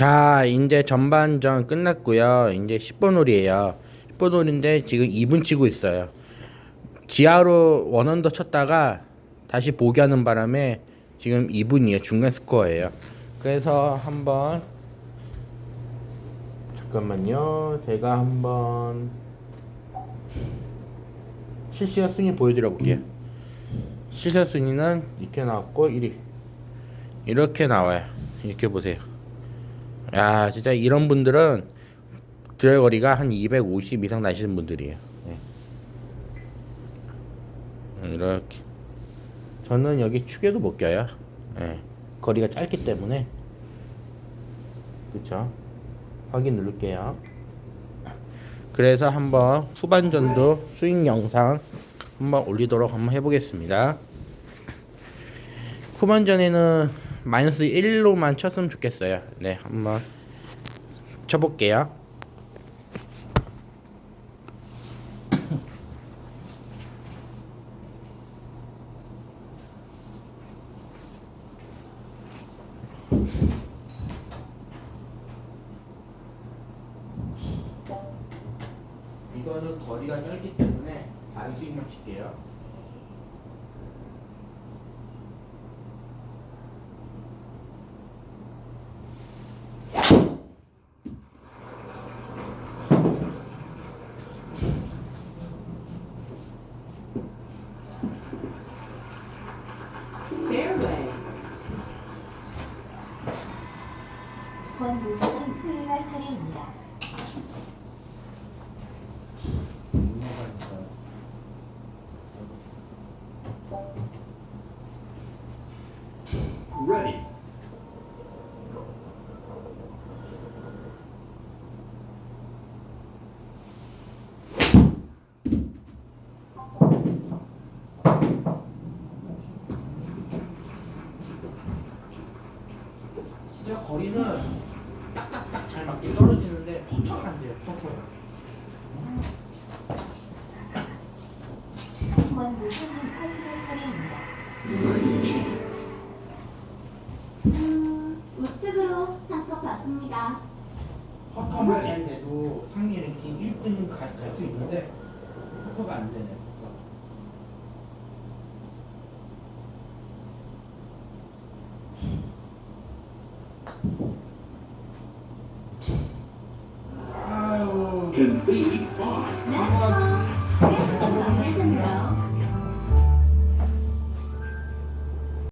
자, 이제 전반전 끝났고요. 이제 10번 홀이에요. 10번 홀인데 지금 2분 치고 있어요. 지하로 원언더 쳤다가 다시 보기하는 바람에 지금 2분이에요. 중간 스코어예요. 그래서 한번 잠깐만요. 제가 한번 실시간 순위 보여드려 볼게요. 실시간 순위는 이렇게 나왔고 1위 이렇게 나와요. 이렇게 보세요. 야 진짜 이런 분들은 드래거리가 한 250 이상 나시는 분들이에요. 네. 음, 이렇게 저는 여기 축에도 못 껴요. 예. 거리가 짧기 때문에 그쵸? 확인 누를게요. 그래서 한번 후반전도 스윙 영상 한번 올리도록 한번 해보겠습니다. 후반전에는 마이너스 1로만 쳤으면 좋겠어요. 네, 한번 쳐볼게요. 이거는 거리가 짧기 때문에 반스윙만 칠게요. 원무는 수행할 차례입니다. Ready. 진짜 거리는 맞게 떨어지는데 퍼터가 안 돼요. 퍼터가. 음, 우측으로 한컵 받습니다. 퍼터만 잘 돼도 상위 랭킹 1등 갈 수 있는데 퍼터가 안 되네. can see.